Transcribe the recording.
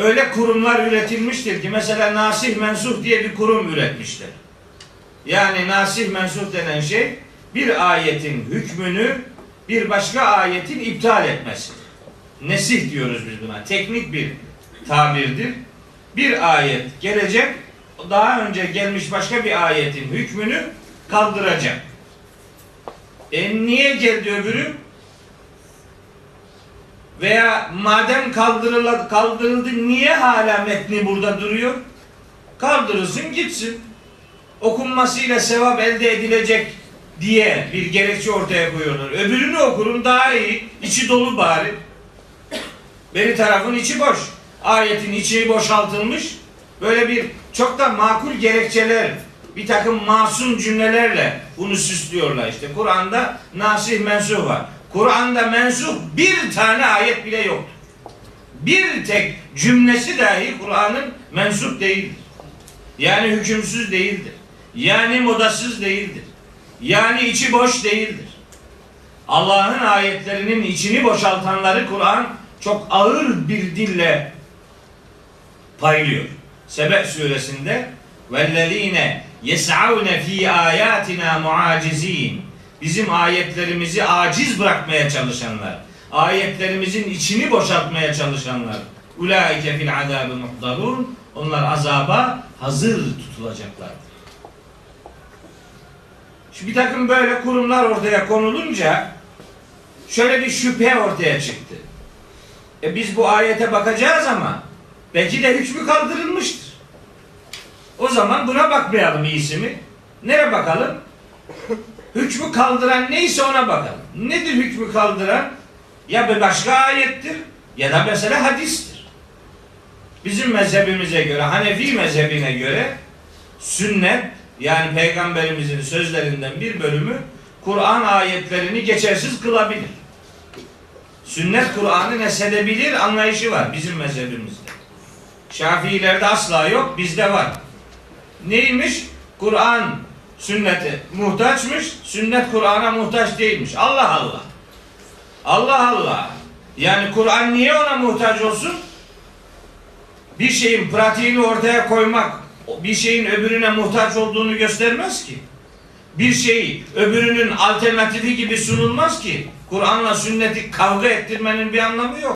öyle kurumlar üretilmiştir ki mesela nasih mensuh diye bir kurum üretmişler. Yani nasih mensuh denen şey bir ayetin hükmünü bir başka ayetin iptal etmesi. Nesih diyoruz biz buna. Teknik bir tabirdir. Bir ayet gelecek, daha önce gelmiş başka bir ayetin hükmünü kaldıracak. E niye geldi öbürü? Veya madem kaldırıldı, kaldırıldı niye hala metni burada duruyor? Kaldırılsın gitsin. Okunmasıyla sevap elde edilecek diye bir gerekçe ortaya koyuyorlar. Öbürünü okurum daha iyi. içi dolu bari. Beri tarafın içi boş. Ayetin içi boşaltılmış. Böyle bir çok da makul gerekçeler, bir takım masum cümlelerle bunu süslüyorlar işte. Kur'an'da nasih mensuh var. Kur'an'da mensuh bir tane ayet bile yoktur. Bir tek cümlesi dahi Kur'an'ın mensup değildir. Yani hükümsüz değildir. Yani modasız değildir. Yani içi boş değildir. Allah'ın ayetlerinin içini boşaltanları Kur'an çok ağır bir dille paylıyor. Sebe suresinde vellezine yes'avne fi ayatina muacizin bizim ayetlerimizi aciz bırakmaya çalışanlar, ayetlerimizin içini boşaltmaya çalışanlar, ulaike fil azabı muhdarun, onlar azaba hazır tutulacaklardır. Şu bir takım böyle kurumlar ortaya konulunca şöyle bir şüphe ortaya çıktı. E biz bu ayete bakacağız ama belki de hükmü kaldırılmıştır. O zaman buna bakmayalım iyisi mi? Nereye bakalım? Hükmü kaldıran neyse ona bakalım. Nedir hükmü kaldıran? Ya bir başka ayettir ya da mesela hadistir. Bizim mezhebimize göre, Hanefi mezhebine göre sünnet yani peygamberimizin sözlerinden bir bölümü Kur'an ayetlerini geçersiz kılabilir. Sünnet Kur'an'ı nesedebilir anlayışı var bizim mezhebimizde. Şafiilerde asla yok, bizde var. Neymiş? Kur'an sünnete muhtaçmış, sünnet Kur'an'a muhtaç değilmiş. Allah Allah. Allah Allah. Yani Kur'an niye ona muhtaç olsun? Bir şeyin pratiğini ortaya koymak, bir şeyin öbürüne muhtaç olduğunu göstermez ki. Bir şey öbürünün alternatifi gibi sunulmaz ki. Kur'an'la sünneti kavga ettirmenin bir anlamı yok.